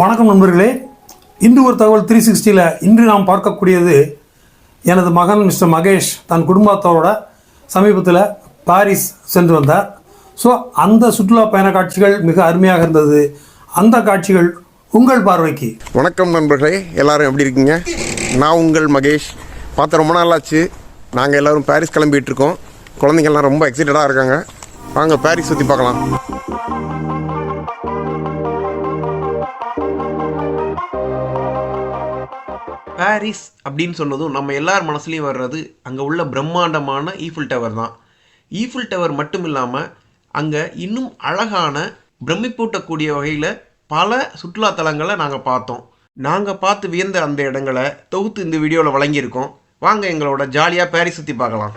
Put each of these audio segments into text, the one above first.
வணக்கம் நண்பர்களே. இன்று ஒரு தகவல் த்ரீ சிக்ஸ்டியில் இன்று நாம் பார்க்கக்கூடியது எனது மகன் மிஸ்டர் மகேஷ் தன் குடும்பத்தோட சமீபத்தில் பாரிஸ் சென்று வந்தார். ஸோ அந்த சுற்றுலா பயண காட்சிகள் மிக அருமையாக இருந்தது. அந்த காட்சிகள் உங்கள் பார்வைக்கு. வணக்கம் நண்பர்களே எல்லாரும் எப்படி இருக்கீங்க? நான் உங்கள் மகேஷ். பார்த்து ரொம்ப நாள் ஆச்சு நாங்கள் எல்லாரும் பாரிஸ் கிளம்பிட்டு இருக்கோம். குழந்தைங்கள்லாம் ரொம்ப எக்ஸைட்டடாக இருக்காங்க. வாங்க பாரிஸ் சுற்றி பார்க்கலாம். பாரிஸ் அப்படின்னு சொன்னதும் நம்ம எல்லார் மனசுலையும் வர்றது அங்கே உள்ள பிரம்மாண்டமான ஈஃபில் டவர் தான். ஈஃபில் டவர் மட்டும் இல்லாமல் அங்கே இன்னும் அழகான பிரமிப்பூட்டக்கூடிய வகையில் பல சுற்றுலா தலங்களை நாங்கள் பார்த்தோம். நாங்கள் பார்த்து வியந்த அந்த இடங்களை தொகுத்து இந்த வீடியோவில் வழங்கியிருக்கோம். வாங்க எங்களோட ஜாலியாக பாரிஸ் சுற்றி பார்க்கலாம்.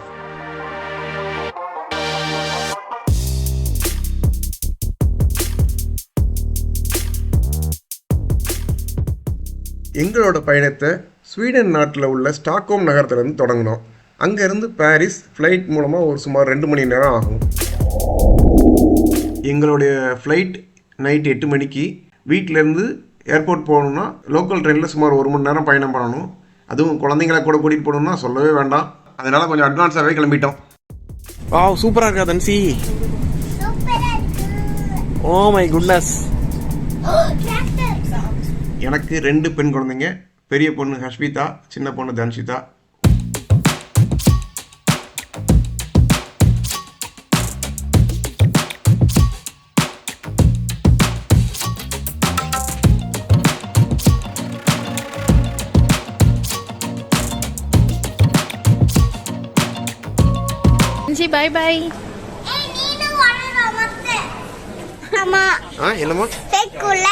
எங்களோட பயணத்தை ஸ்வீடன் நாட்டில் உள்ள ஸ்டாக்ஹோம் நகரத்துலேருந்து தொடங்கினோம். அங்கேருந்து பாரிஸ் ஃப்ளைட் மூலமாக ஒரு சுமார் ரெண்டு மணி நேரம் ஆகும். எங்களுடைய ஃப்ளைட் நைட் எட்டு மணிக்கு வீட்டிலேருந்து ஏர்போர்ட் போகணுன்னா லோக்கல் ட்ரெயினில் சுமார் ஒரு மணி நேரம் பயணம் பண்ணணும். அதுவும் குழந்தைங்கள கூட கூட்டிகிட்டு போகணுன்னா சொல்லவே வேண்டாம். அதனால் கொஞ்சம் அட்வான்ஸாகவே கிளம்பிட்டோம். வா சூப்பரா இருக்கா தன்சி? ஓ மை குட்னஸ் எனக்கு ரெண்டு பெண் குழந்தைங்க. பெரிய பொண்ணு ஹஷ்மிதா சின்ன பொண்ணு தன்ஷிதா. ஜி பை பை ஆமா தெக்குள்ள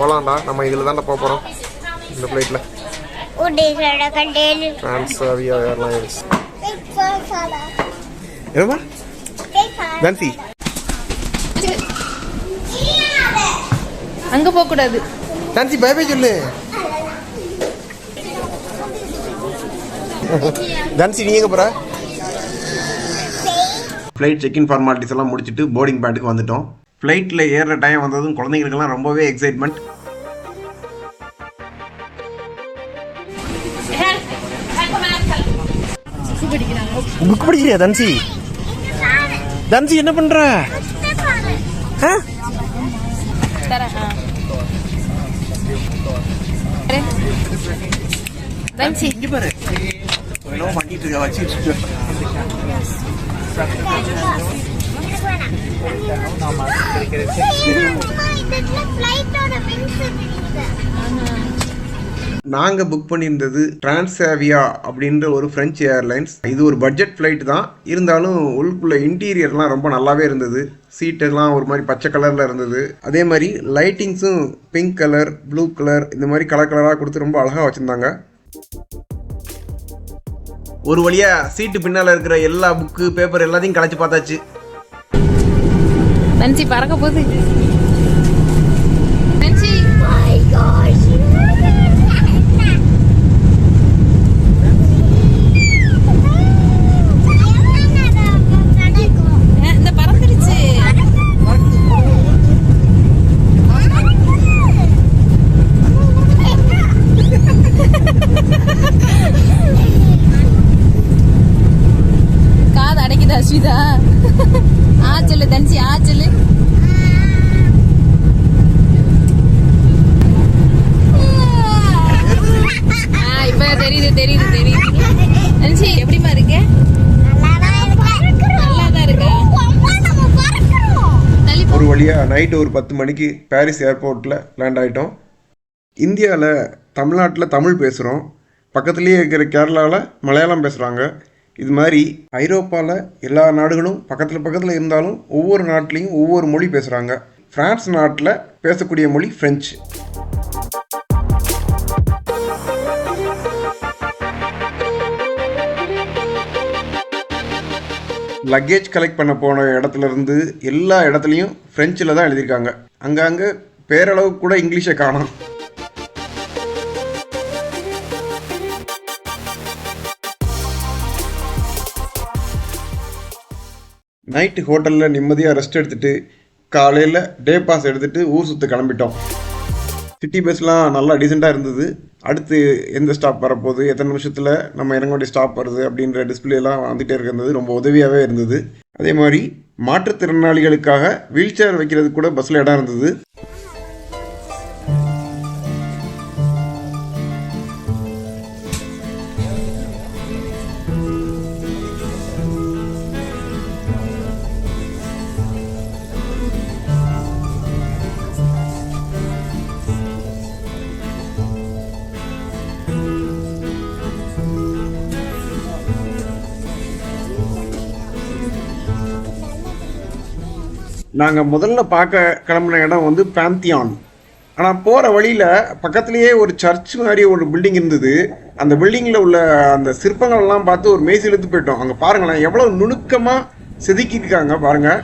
போகலாம்டா நம்ம இதில் தான்டா போக போகிறோம் இந்த ஃப்ளைட்டில் அவியா ஏர்லைன்ஸ் என்னம்மா? நான்சி அங்க போக கூடாது. நான்சி பை பை சொல்லு. நான்சி நீ எங்கே போகிற ஃப்ளைட் செக்இன் ஃபார்மாலிட்டிஸ் எல்லாம் முடிச்சுட்டு போர்டிங் பேட்டுக்கு வந்துட்டோம். ஃப்ளைட்டில் ஏறுற டைம் வந்ததும் குழந்தைங்களுக்கெல்லாம் ரொம்பவே எக்ஸைட்மெண்ட் புக் படிக்கிறியா தன்சி? தன்சி என்ன பண்ற? தன்சி. இங்க பாரு. பண்ணிட்டு இருக்கா வச்சு நாங்கள் புக் பண்ணியிருந்தது டிரான்சாவியா அப்படின்ற ஒரு ஃப்ரெஞ்ச் ஏர்லைன்ஸ் இது ஒரு பட்ஜெட் ஃப்ளைட் தான். இருந்தாலும் உள்ளுக்குள்ள இன்டீரியர்லாம் ரொம்ப நல்லாவே இருந்தது. சீட்டெல்லாம் ஒரு மாதிரி பச்சை கலரில் இருந்தது. அதே மாதிரி லைட்டிங்ஸும் பிங்க் கலர் ப்ளூ கலர் இந்த மாதிரி கலர் கலராக கொடுத்து ரொம்ப அழகாக வச்சுருந்தாங்க. ஒரு வழியாக சீட்டு பின்னால் இருக்கிற எல்லா புக்கு பேப்பர் எல்லாத்தையும் கலைச்சி பார்த்தாச்சு. தன்சி பறக்க போகுது தன்சி இந்த பறந்துருச்சு காது அடைக்குதா அஸ்விதா ஆ சொல்லு தன்சி ஆ சொல்லு ஆ இப்ப தெரியுது தெரியுது தெரியுது தன்சி எப்படிமா இருக்க நல்லா தான் இருக்கா தள்ளி போ ஒரு வழியாக நைட்டு ஒரு பத்து மணிக்கு பாரிஸ் ஏர்போர்ட்டில் லேண்ட் ஆகிட்டோம் இந்தியாவில் தமிழ்நாட்டில் தமிழ் பேசுகிறோம் பக்கத்துலேயே இருக்கிற கேரளாவில் மலையாளம் பேசுகிறாங்க இது மாதிரி ஐரோப்பாவில் எல்லா நாடுகளும் பக்கத்தில் பக்கத்தில் இருந்தாலும் ஒவ்வொரு நாட்டிலையும் ஒவ்வொரு மொழி பேசுகிறாங்க ஃப்ரான்ஸ் நாட்டில் பேசக்கூடிய மொழி ஃப்ரெஞ்சு லக்கேஜ் கலெக்ட் பண்ண போன இடத்துலேருந்து எல்லா இடத்துலையும் ஃப்ரெஞ்சில் தான் எழுதியிருக்காங்க. அங்கங்கே பேரளவு கூட இங்கிலீஷை காணும். நைட்டு ஹோட்டலில் நிம்மதியாக ரெஸ்ட் எடுத்துகிட்டு காலையில் டே பாஸ் எடுத்துகிட்டு ஊர் சுற்று கிளம்பிட்டோம். சிட்டி பஸ்லாம் நல்லா டீசெண்டாக இருந்தது. அடுத்து எந்த ஸ்டாப் வரப்போகுது? எத்தனை நிமிஷத்தில் நம்ம இறங்க வேண்டிய ஸ்டாப் வருது? அப்படின்ற டிஸ்பிளேலாம் வந்துகிட்டே இருக்கிறது ரொம்ப உதவியாகவே இருந்தது. அதே மாதிரி மாற்றுத்திறனாளிகளுக்காக வீல் சேர் வைக்கிறதுக்கு கூட பஸ்ஸில் இடம் இருந்தது. நாங்கள் முதல்ல பார்க்க கிளம்புன இடம் வந்து பேந்தியான் ஆனால் போகிற வழியில் பக்கத்துலேயே ஒரு சர்ச் மாதிரி ஒரு பில்டிங் இருந்தது. அந்த பில்டிங்கில் உள்ள அந்த சிற்பங்கள்லாம் பார்த்து ஒரு மேசி இழுத்து போயிட்டோம். அங்கே பாருங்களேன் எவ்வளோ நுணுக்கமாக செதுக்கியிருக்காங்க பாருங்கள்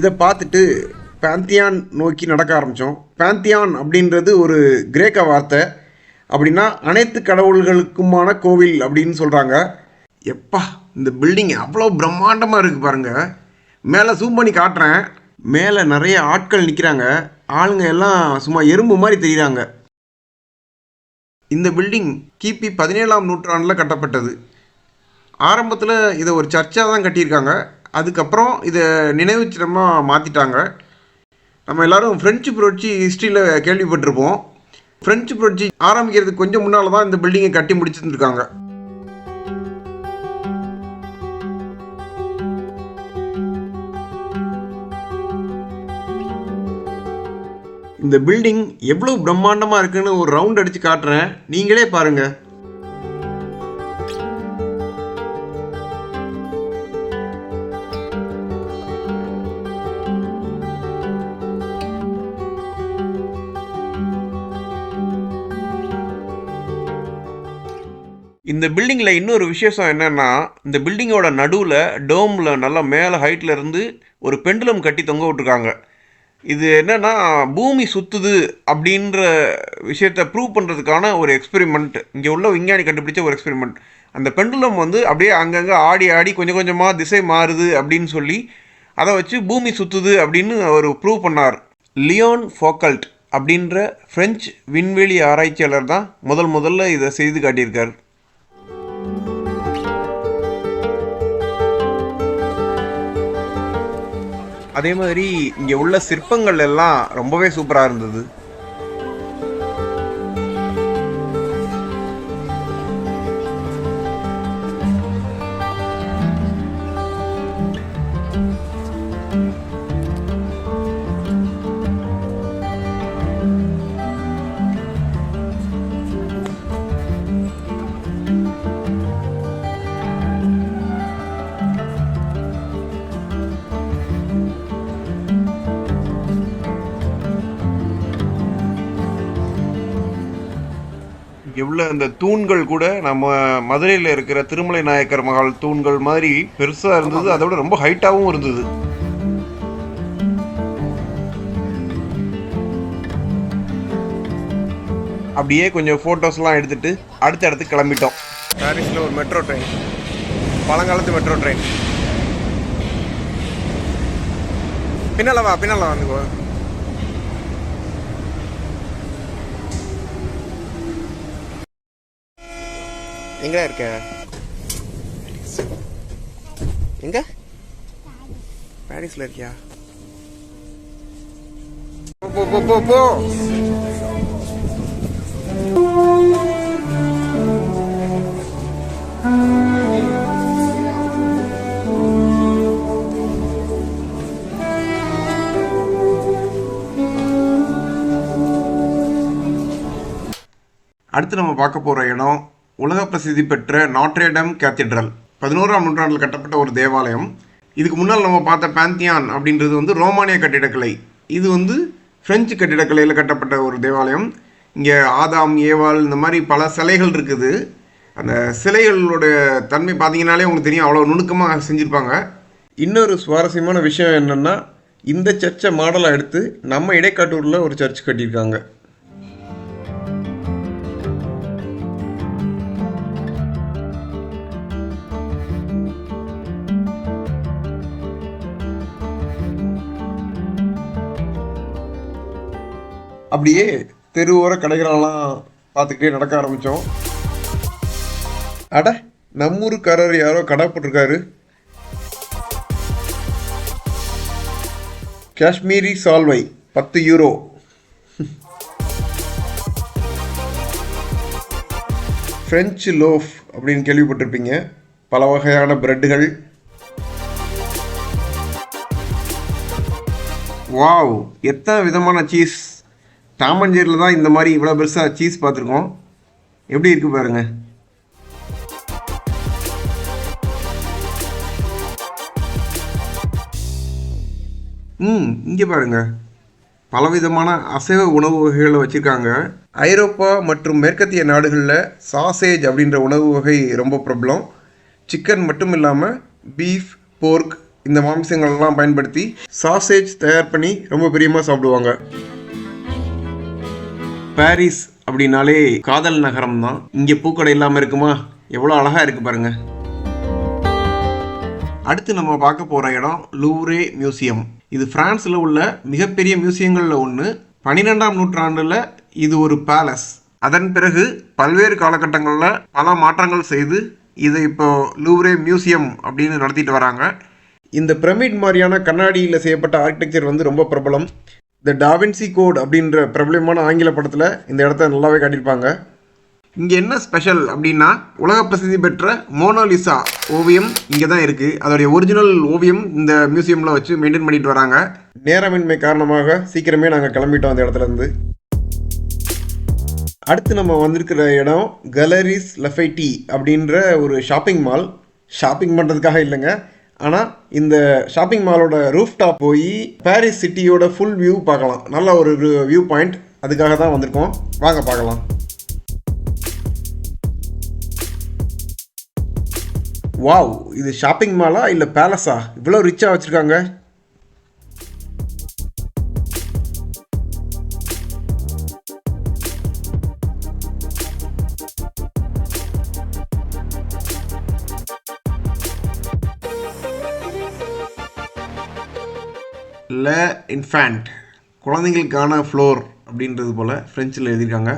இதை பார்த்துட்டு பேந்தியான் நோக்கி நடக்க ஆரம்பித்தோம் பேந்தியான் அப்படின்றது ஒரு கிரேக்க வார்த்தை. அப்படின்னா அனைத்து கடவுள்களுக்குமான கோவில் அப்படின்னு சொல்கிறாங்க எப்பா இந்த பில்டிங் அவ்வளோ பிரம்மாண்டமாக இருக்குது பாருங்கள் மேலே ஜூம் பண்ணி காட்டுறேன். மேலே நிறைய ஆட்கள் நிற்கிறாங்க ஆளுங்க எல்லாம் சும்மா எறும்பு மாதிரி தெரியுறாங்க. இந்த பில்டிங் கிபி பதினேழாம் நூற்றாண்டில் கட்டப்பட்டது. ஆரம்பத்தில் இதை ஒரு சர்ச்சாக தான் கட்டியிருக்காங்க. அதுக்கப்புறம் இதை நினைவு சின்னமாக மாற்றிட்டாங்க நம்ம எல்லோரும் ஃப்ரெஞ்சு புரட்சி ஹிஸ்ட்ரியில் கேள்விப்பட்டிருப்போம். ஃப்ரெஞ்சு புரட்சி ஆரம்பிக்கிறதுக்கு கொஞ்சம் முன்னால் தான் இந்த பில்டிங்கை கட்டி முடிச்சிருந்துருக்காங்க. இந்த பில்டிங் எவ்வளோ பிரம்மாண்டமாக இருக்குன்னு ஒரு ரவுண்ட் அடித்து காட்டுறேன். நீங்களே பாருங்கள் இந்த பில்டிங்கில் இன்னொரு விசேஷம் என்னென்னா இந்த பில்டிங்கோட நடுவில் டோமில் நல்லா மேலே ஹைட்டில் இருந்து ஒரு பெண்டுலம் கட்டி தொங்க விட்ருக்காங்க இது என்னென்னா பூமி சுற்றுது அப்படின்ற விஷயத்தை ப்ரூவ் பண்ணுறதுக்கான ஒரு எக்ஸ்பெரிமெண்ட் இங்கே உள்ள விஞ்ஞானி கண்டுபிடிச்ச ஒரு எக்ஸ்பெரிமெண்ட் அந்த பெண்டுலம் வந்து அப்படியே அங்கங்கே ஆடி ஆடி கொஞ்சம் கொஞ்சமாக திசை மாறுது அப்படின்னு சொல்லி அதை வச்சு பூமி சுற்றுது அப்படின்னு அவர் ப்ரூவ் பண்ணார். லியோன் ஃபோக்கல்ட் அப்படின்ற ஃப்ரெஞ்சு விண்வெளி ஆராய்ச்சியாளர் தான் முதல் முதல்ல இதை செய்து காட்டியிருக்கார். அதே மாதிரி இங்கே உள்ள சிற்பங்கள் எல்லாம் ரொம்பவே சூப்பராக இருந்தது. உள்ள அந்த தூண்கள் கூட நம்ம மதுரையில் இருக்கிற திருமலை நாயக்கர் மகால் தூண்கள் மாதிரி பெருசாக இருந்தது. அதோட ரொம்ப ஹைட்டாகவும் இருந்தது. அப்படியே கொஞ்சம் ஃபோட்டோஸ்லாம் எடுத்துட்டு அடுத்த இடத்துக்கு கிளம்பிட்டோம். பாரிஸில் ஒரு மெட்ரோ ட்ரெயின் பழங்காலத்து மெட்ரோ ட்ரெயின் பின்னால் வா பின்னால் வந்துக்கோ எங்கடா இருக்க? எங்க? பாரிஸ்ல இருக்கியா? போ போ போ போ அடுத்து நம்ம பார்க்க போகிற இடம் உலக பிரசித்தி பெற்ற நாட்ரேடம் கேத்திட்ரல் பதினோராம் நூற்றாண்டில் கட்டப்பட்ட ஒரு தேவாலயம். இதுக்கு முன்னால் நம்ம பார்த்த பேந்தியான் அப்படின்றது வந்து ரோமானிய கட்டிடக்கலை. இது வந்து ஃப்ரெஞ்சு கட்டிடக்கலையில் கட்டப்பட்ட ஒரு தேவாலயம். இங்கே ஆதாம் ஏவாள் இந்த மாதிரி பல சிலைகள் இருக்குது. அந்த சிலைகளோட தன்மை பார்த்தீங்கன்னாலே உங்களுக்கு தெரியும் அவ்வளோ நுணுக்கமாக செஞ்சுருப்பாங்க. இன்னொரு சுவாரஸ்யமான விஷயம் என்னென்னா இந்த சர்ச்சை மாடலாக எடுத்து நம்ம இடைக்காட்டூரில் ஒரு சர்ச் கட்டியிருக்காங்க. அப்படியே தெருவோர கடைகளெல்லாம் பார்த்துக்கிட்டே நடக்க ஆரம்பித்தோம் அட நம்மூருக்காரர் யாரோ கடை போட்டிருக்காரு. காஷ்மீரி சால்வை பத்து யூரோ. ஃப்ரெஞ்சு லோஃப் அப்படின்னு கேள்விப்பட்டிருப்பீங்க. பல வகையான பிரெட்டுகள் வாவ் எத்தனை விதமான சீஸ் டாமஞ்சேரியில் தான் இந்த மாதிரி இவ்வளோ பெருசாக சீஸ் பார்த்துருக்கோம். எப்படி இருக்குது பாருங்கள் ம் இங்கே பாருங்கள் பலவிதமான அசைவ உணவு வகைகளை வச்சுருக்காங்க. ஐரோப்பா மற்றும் மேற்கத்திய நாடுகளில் சாசேஜ் அப்படின்ற உணவு வகை ரொம்ப பிரபலம். சிக்கன் மட்டும் இல்லாமல் பீஃப் போர்க் இந்த மாம்சங்கள்லாம் பயன்படுத்தி சாசேஜ் தயார் பண்ணி ரொம்ப பிரியமாக சாப்பிடுவாங்க. பாரிஸ் அப்படின்னாலே காதல் நகரம் தான் இங்கே பூக்கடை இல்லாமல் இருக்குமா? எவ்வளோ அழகாக இருக்குது பாருங்க. அடுத்து நம்ம பார்க்க போகிற இடம் லூரே மியூசியம். இது ஃப்ரான்ஸில் உள்ள மிகப்பெரிய மியூசியங்களில் ஒன்று பன்னிரெண்டாம் நூற்றாண்டில் இது ஒரு பேலஸ். அதன் பிறகு பல்வேறு காலகட்டங்களில் பல மாற்றங்கள் செய்து இதை இப்போ லூவ்ரே மியூசியம் அப்படின்னு நடத்திட்டு வராங்க. இந்த பிரமிட் மாதிரியான கண்ணாடியில் செய்யப்பட்ட ஆர்கிடெக்சர் வந்து ரொம்ப பிரபலம். த டாவின்சி கோட் அப்படின்ற பிரபலமான ஆங்கில படத்தில் இந்த இடத்த நல்லாவே காட்டியிருப்பாங்க. இங்கே என்ன ஸ்பெஷல் அப்படின்னா உலக பிரசித்தி பெற்ற மோனோலிசா ஓவியம் இங்கே தான் இருக்குது அதோடைய ஒரிஜினல் ஓவியம் இந்த மியூசியமில் வச்சு மெயின்டைன் பண்ணிட்டு வராங்க. நேரமின்மை காரணமாக சீக்கிரமே நாங்கள் கிளம்பிட்டோம் அந்த இடத்துலேருந்து அடுத்து நம்ம வந்திருக்கிற இடம் கலரிஸ் லஃபைட்டி அப்படின்ற ஒரு ஷாப்பிங் மால் ஷாப்பிங் பண்ணுறதுக்காக இல்லைங்க. ஆனால் இந்த ஷாப்பிங் மாலோட ரூஃப் டாப் போய் பாரிஸ் சிட்டியோட ஃபுல் வியூ பார்க்கலாம். நல்ல ஒரு வியூ பாயிண்ட் அதுக்காக தான் வந்திருக்கோம். வாங்க பார்க்கலாம். வாவ் இது ஷாப்பிங் மாலா இல்லை பேலஸா இவ்வளோ ரிச்சாக வச்சுருக்காங்க. ல இன்ஃபேண்ட் குழந்தைங்களுக்கான ஃப்ளோர் அப்படின்றது போல் ஃப்ரெஞ்சில் எழுதியிருக்காங்க.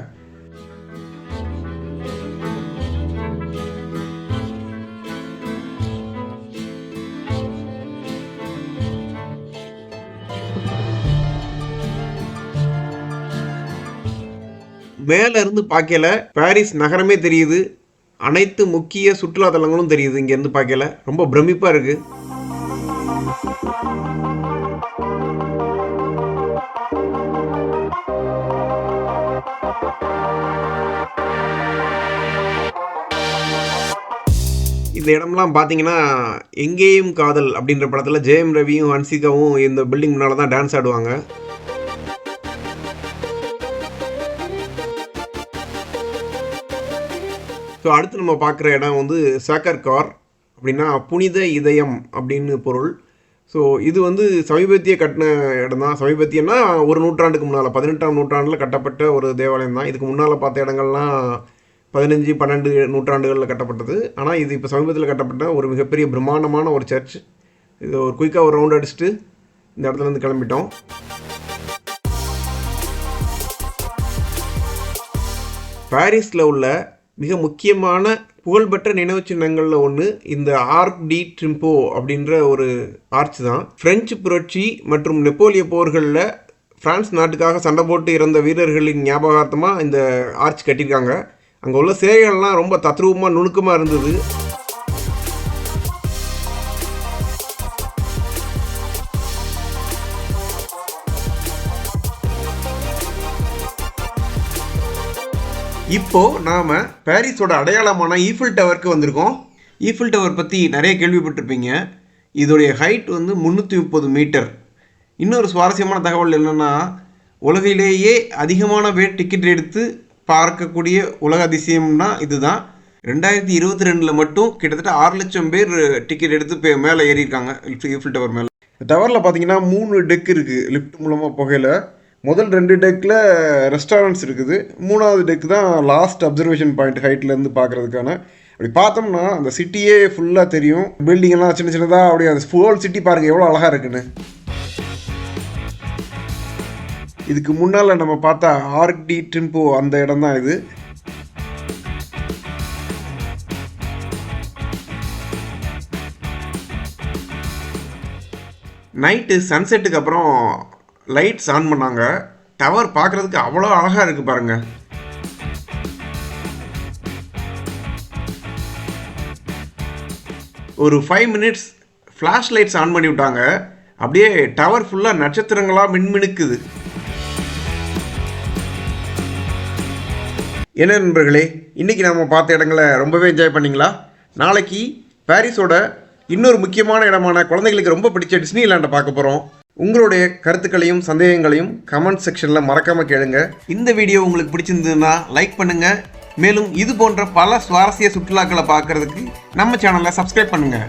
மேல இருந்து பார்க்கல பாரிஸ் நகரமே தெரியுது. அனைத்து முக்கிய சுற்றுலா தலங்களும் தெரியுது இங்க இருந்து பார்க்கல ரொம்ப பிரமிப்பா இருக்கு. இந்த இடம்லாம் பார்த்தீங்கன்னா எங்கேயும் காதல் அப்படின்ற படத்தில் ஜெயம் ரவியும் ஹன்சிகாவும் இந்த பில்டிங் முன்னால் தான் டான்ஸ் ஆடுவாங்க. ஸோ அடுத்து நம்ம பார்க்குற இடம் வந்து சேக்கர் கார் அப்படின்னா புனித இதயம் அப்படின்னு பொருள். ஸோ இது வந்து சமீபத்திய கட்டின இடம் தான். சமீபத்தியம்னா ஒரு நூற்றாண்டுக்கு முன்னால் பதினெட்டாம் நூற்றாண்டில் கட்டப்பட்ட ஒரு தேவாலயம் தான். இதுக்கு முன்னால் பார்த்த இடங்கள்லாம் பதினஞ்சு பன்னெண்டு நூற்றாண்டுகளில் கட்டப்பட்டது. ஆனால் இது இப்போ சமீபத்தில் கட்டப்பட்ட ஒரு மிகப்பெரிய பிரம்மாண்டமான ஒரு சர்ச். இது ஒரு குயிக்காக ஒரு ரவுண்ட் அடிச்சுட்டு இந்த இடத்துலேருந்து கிளம்பிட்டோம். பாரிஸில் உள்ள மிக முக்கியமான புகழ்பெற்ற நினைவு சின்னங்களில் ஒன்று இந்த ஆர்க் டி ட்ரிம்போ அப்படின்ற ஒரு ஆர்ச் தான். பிரெஞ்சு புரட்சி மற்றும் நெப்போலிய போர்களில் பிரான்ஸ் நாட்டுக்காக சண்டை போட்டு இறந்த வீரர்களின் ஞாபகார்த்தமாக இந்த ஆர்ச் கட்டியிருக்காங்க. அங்கே உள்ள சிலைகள்லாம் ரொம்ப தத்ரூபமாக நுணுக்கமாக இருந்தது. இப்போ நாம் பாரிஸோட அடையாளமான ஈஃபில் டவருக்கு வந்திருக்கோம். ஈஃபில் டவர் பற்றி நிறைய கேள்விப்பட்டிருப்பீங்க. இதோடைய ஹைட் வந்து முந்நூற்றி முப்பது மீட்டர் இன்னொரு சுவாரஸ்யமான தகவல் என்னென்னா உலகிலேயே அதிகமான பேர் டிக்கெட் எடுத்து பார்க்கக்கூடிய உலக அதிசயம்னா இதுதான். ரெண்டாயிரத்தி இருபத்தி ரெண்டில் மட்டும் கிட்டத்தட்ட ஆறு லட்சம் பேர் டிக்கெட் எடுத்து இப்போ மேலே ஏறியிருக்காங்க. ஈஃபில் டவர் மேலே. இந்த டவரில் பார்த்தீங்கன்னா மூணு டெக் இருக்குது லிஃப்ட் மூலமாக புகையில். முதல் ரெண்டு டெக்கில் ரெஸ்டாரண்ட்ஸ் இருக்குது. மூணாவது டெக் தான் லாஸ்ட் அப்சர்வேஷன் பாயிண்ட் ஹைட்லேருந்து பார்க்குறதுக்கான அப்படி பார்த்தோம்னா அந்த சிட்டியே ஃபுல்லாக தெரியும். பில்டிங்கெல்லாம் சின்ன சின்னதாக அப்படியே அந்த ஃபுல் சிட்டி பாருங்க எவ்வளோ அழகாக இருக்குன்னு. இதுக்கு முன்னால் நம்ம பார்த்தா ஆர்க்டி ட்ரிம்போ அந்த இடம் தான் இது. நைட்டு சன்செட்டுக்கு அப்புறம் லைட்ஸ் ஆன் பண்ணாங்க. டவர் பார்க்குறதுக்கு அவ்வளோ அழகாக இருக்குது பாருங்கள் ஒரு five minutes flash lights on பண்ணி விட்டாங்க. அப்படியே டவர் ஃபுல்லாக நட்சத்திரங்களாக மின்மினுக்குது. என்ன நண்பர்களே இன்றைக்கி நம்ம பார்த்த இடங்களை ரொம்பவே என்ஜாய் பண்ணிங்களா? நாளைக்கு பாரிஸோட இன்னொரு முக்கியமான இடமான குழந்தைகளுக்கு ரொம்ப பிடிச்ச டிஸ்னி லேண்டை பார்க்க போகிறோம் உங்களுடைய கருத்துக்களையும் சந்தேகங்களையும் கமெண்ட் செக்ஷனில் மறக்காமல் கேளுங்க. இந்த வீடியோ உங்களுக்கு பிடிச்சிருந்ததுன்னா லைக் பண்ணுங்க. மேலும் இது போன்ற பல சுவாரஸ்ய சுற்றுலாக்களை பார்க்கறதுக்கு நம்ம சேனலை சப்ஸ்கிரைப் பண்ணுங்கள்